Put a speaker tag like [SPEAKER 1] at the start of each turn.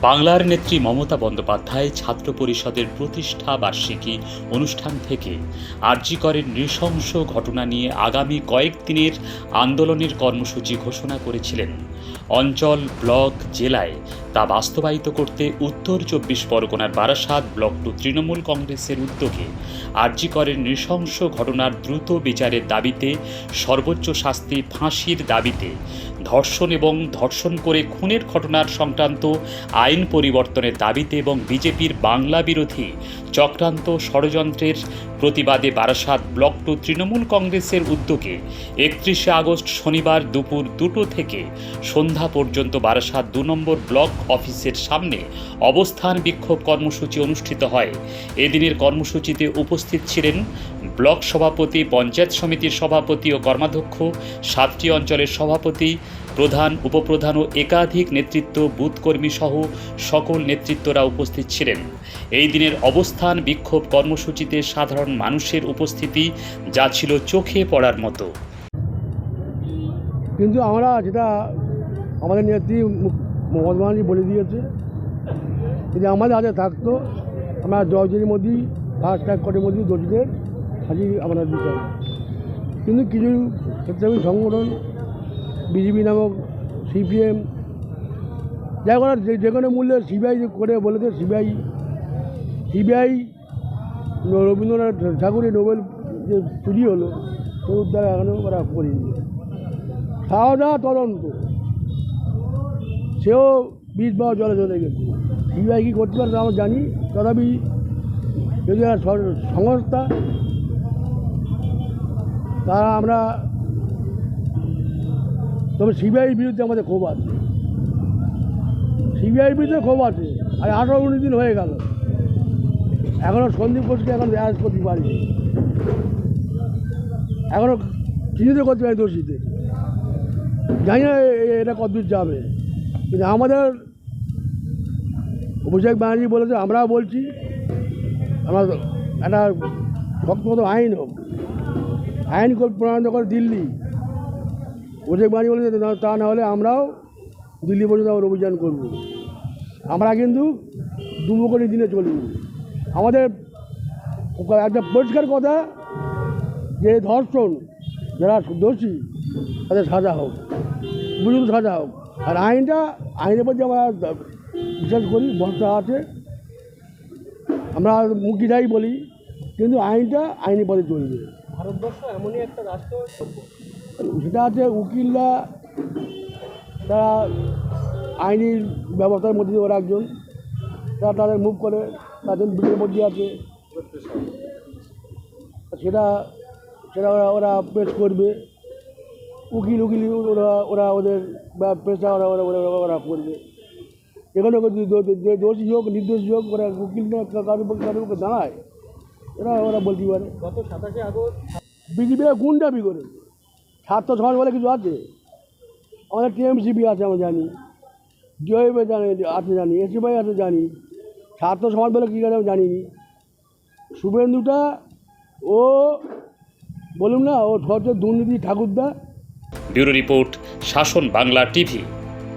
[SPEAKER 1] বাংলার নেত্রী মমতা বন্দ্যোপাধ্যায় ছাত্র পরিষদের প্রতিষ্ঠা বার্ষিকী অনুষ্ঠান থেকে আরজিকরের নৃশংস ঘটনা নিয়ে আগামী কয়েকদিনের আন্দোলনের কর্মসূচি ঘোষণা করেছিলেন। অঞ্চল ব্লক জেলায় তা বাস্তবায়িত করতে উত্তর চব্বিশ পরগনার বারাসাত, ব্লক টু তৃণমূল কংগ্রেসের উদ্যোগে আরজিকরের নৃশংস ঘটনার দ্রুত বিচারের দাবিতে সর্বোচ্চ শাস্তি ফাঁসির দাবিতে ধর্ষণ এবং ধর্ষণ করে খুনের ঘটনার সংক্রান্ত আইন পরিবর্তনের দাবিতে এবং বিজেপির বাংলা বিরোধী চক্রান্ত ষড়যন্ত্রের প্রতিবাদে বারাসাত ব্লক টু তৃণমূল কংগ্রেসের উদ্যোগে একত্রিশে আগস্ট শনিবার দুপুর দুটো থেকে সন্ধ্যা পর্যন্ত বারাসাত দু নম্বর ব্লক অফিসের সামনে অবস্থান বিক্ষোভ কর্মসূচি অনুষ্ঠিত হয়। এদিনের কর্মসূচিতে উপস্থিত ছিলেন ব্লক সভাপতি, পঞ্চায়েত সমিতির সভাপতি ও কর্মাধ্যক্ষ, সাতটি অঞ্চলের সভাপতি, প্রধান, উপপ্রধান ও একাধিক নেতৃত্ব, বুথকর্মী সহ সকল নেতৃত্বরা উপস্থিত ছিলেন। এই দিনের অবস্থান, বিক্ষোভ কর্মসূচিতে সাধারণ মানুষের উপস্থিতি যা ছিল চোখে পড়ার মতো।
[SPEAKER 2] কিন্তু আমরা যেটা আমাদের নেত্রী মমতা ব্যানার্জি বলে দিয়েছে যদি আমাদের হাতে থাকতো, আমরা দশজনের মধ্যেই ফার্স্ট ট্র্যাক কোর্টের মধ্যেই দোষীদের হাজির আমরা দিতাম কিন্তু কিছু স্বেচ্ছাসেবী সংগঠন, বিজেপি নামক সিপিএম যাই করার যে কোনো মূল্যে সিবিআই করে বলেছে সিবিআই সিবিআই রবীন্দ্রনাথ ঠাকুরের নোবেল যে চুরি হলো, তো দ্বারা এখনও ওরা করিনি। দাওয়া তদন্ত। সেও বীজ পাওয়া জলে চলে গেছে। সিবিআই কী করতে পারে আমরা জানি। তথাপি যদি সংস্থা তারা আমরা, তবে সিবিআইয়ের বিরুদ্ধে আমাদের ক্ষোভ আছে। সিবিআইয়ের বিরুদ্ধে ক্ষোভ আছে। আর আঠারো উনিশ দিন হয়ে গেল। এখনও সন্দীপ ঘোষকে এখন অ্যারেস্ট করতে পারি এখনও চিহ্নিত করতে পারি দোষীতে জানি না এটা কতদূর যাবে। কিন্তু আমাদের অভিষেক ব্যানার্জি বলেছে, আমরাও বলছি, আমরা একটা শক্ত মতো আইন হোক আইন প্রণয়ন করে দিল্লি। অভিষেক ব্যানার্জি বলেছে তা না হলে আমরাও দিল্লি পর্যন্ত আমরা অভিযান করব। আমরা কিন্তু দুমুখী দিনে চলব। আমাদের একটা পরিষ্কার কথা, যে ধর্ষণ, যারা দোষী, তাদের সাজা হোক বুঝুন সাজা হোক। আর আইনটা, আইনের প্রতি আমরা বিশ্বাস করি, ভরসা আছে। আমরা মুখিটাই বলি, কিন্তু আইনটা আইনের পথে চলবে।
[SPEAKER 3] এমনই একটা রাষ্ট্র
[SPEAKER 2] সেটা আছে উকিলরা, তারা আইনি ব্যবস্থার মধ্যে ওরা একজন। তারা তাদের মুভ করে, তাদের বিলের মধ্যে আছে। সেটা সেটা ওরা ওরা পেশ করবে। উকিল উকিল, ওরা ওরা ওদের পেশা ওরা ওরা ওরা ওরা করবে। এখানে দোষী হোক, নির্দোষী হোক, ওরা উকিল পক্ষে, কারোর দাঁড়ায় ওরা ওরা বলতে পারে।
[SPEAKER 3] গত সাতাশে আগস্ট
[SPEAKER 2] বিজেপি গুন্ডাবি করে। ছাত্র সমাজ বলে কিছু আছে? আমাদের টিএমসিপি আছে আমরা জানি। জয়বে জানি আছে জানি এসিবাই আছে জানি। ছাত্র সমাজ বলে কী আছে আমি জানি নি। শুভেন্দুটা ও বলুন না ও হচ্ছে দুর্নীতি ঠাকুরদা।
[SPEAKER 1] ব্যুরো রিপোর্ট শাসন বাংলা টিভি।